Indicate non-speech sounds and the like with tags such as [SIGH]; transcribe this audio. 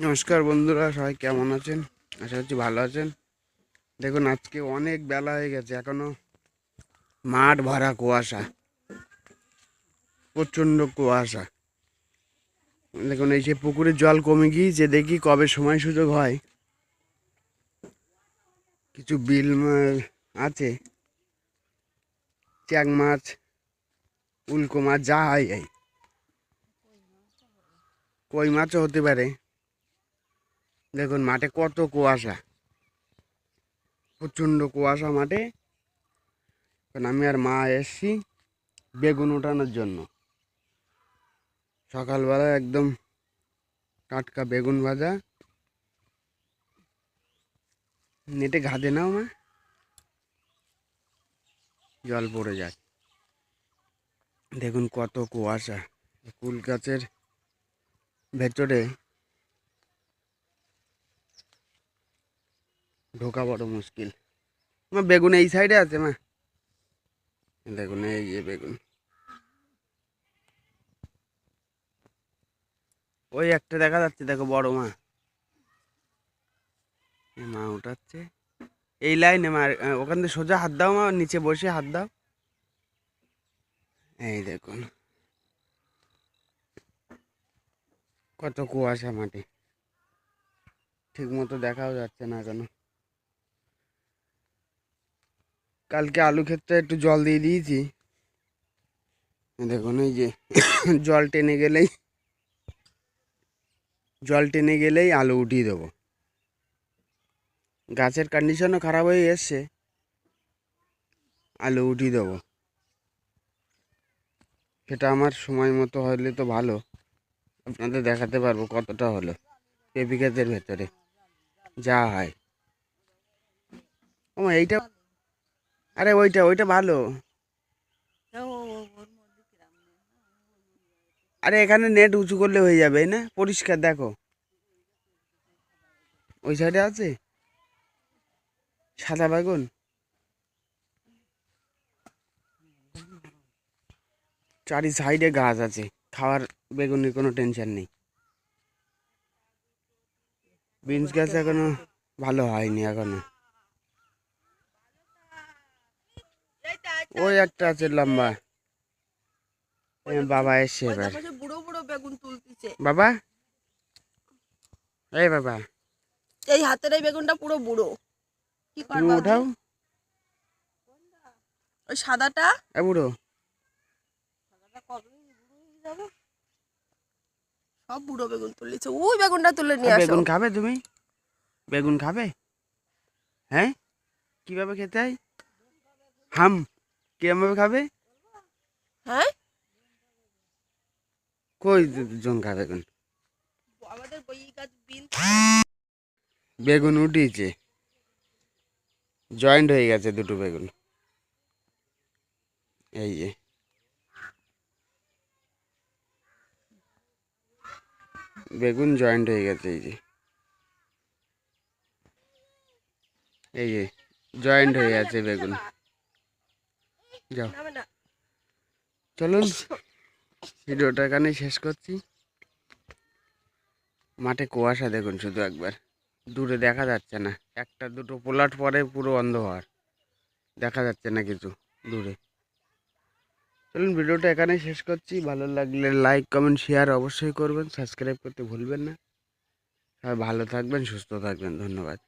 নমস্কার বন্ধুরা, সবাই কেমন আছেন? আশা করছি ভালো আছেন। দেখুন, আজকে অনেক বেলা হয়ে গেছে, এখনও মাঠ ভরা কুয়াশা, প্রচণ্ড কুয়াশা। দেখুন, এই যে পুকুরের জল কমে গিয়েছে, দেখি কবে সময় সুযোগ হয়। কিছু বিল আছে, চ্যাং মাছ, উল্কো মাছ, যা হয়, এই। কই মাছও হতে পারে। দেখুন, মাঠে কত কুয়াশা। প্রচণ্ড কুয়াশা মাঠে। আমি আর মা এসছি বেগুন ওঠানোর জন্য। সকালবেলা একদম টাটকা বেগুন ভাজা। নেটে ঘাদে নাও মা। জল পড়ে যায় দেখুন কত কুয়াশা। কুল গাছের ভেতরে ঢোকা বড় মুশকিল। মা, বেগুন এই সাইডে আছে মা। দেখুন এই যে বেগুন। ওই একটা দেখা যাচ্ছে, দেখো বড় মা। মা উঠাচ্ছে। এই লাইনে মা ওখান থেকে সোজা হাত দাও মা, নিচে বসে হাত দাও। এই দেখুন। কত কুয়াশা মাটি। ঠিক মতো দেখাও যাচ্ছে না কেন। কালকে আলু ক্ষেতটা একটু জল দিয়ে দিয়েছি। দেখুন, এই যে [COUGHS] জল টেনে গেলেই, জল টেনে গেলেই আলু উঠিয়ে দেবো। গাছের কন্ডিশনও খারাপ হয়ে এসছে। আলু উঠিয়ে দেবো। সেটা আমার সময় মতো হলে তো ভালো। আপনাদের দেখাতে পারব কতটা হলো পেঁপি ক্ষেতের ভেতরে। যা হয়। ও এইটা আরে ওইটা ওইটা ভালো। আরে এখানে নেট উঁচু করলে হয়ে যাবে না? পরিষ্কার দেখো। ওই সাইডে আছে? সাদা বেগুন? চারি সাইডে গাছ আছে খাওয়ার বেগুনের কোনো টেনশন নেই। বিনস গাছ এখনও ভালো হয়নি এখনও। ওই একটা আছে লম্বা। বাবা এসছে এবার। বুড়ো বুড়ো বেগুন তুলতেছে। বাবা? এই বাবা। এই হাতের এই বেগুনটা পুরো বুড়ো। কি তুমি করবা উঠাও। ওই সাদাটা? এ বুড়ো। সব বুড়ো বেগুন তুলেছে। ওই বেগুনটা তুলে নিয়ে আসো। বেগুন খাবে তুমি? বেগুন খাবে? হ্যাঁ? কীভাবে খেতে হয়? হাম। কীভাবে খাবে? হ্যাঁ? কই জন খাবে বেগুন আমাদের বই গাছ বিন বেগুন উঠিয়েছে। জয়েন্ট হয়ে গেছে দুটো বেগুন। এই যে। বেগুন জয়েন্ট হয়ে গেছে এই যে। এই যে জয়েন্ট হয়ে গেছে বেগুন। যাও। চলুন। ভিডিওটা এখানেই শেষ করছি। মাঠে কুয়াশা দেখুন শুধু একবার। দূরে দেখা যাচ্ছে না। একটা দুটো পোলাট পরে পুরো অন্ধকার। দেখা যাচ্ছে না কিছু দূরে। চলুন ভিডিওটা এখানেই শেষ করছি। ভালো লাগলে লাইক কমেন্ট শেয়ার অবশ্যই করবেন। সাবস্ক্রাইব করতে ভুলবেন না। সবাই ভালো থাকবেন সুস্থ থাকবেন। ধন্যবাদ।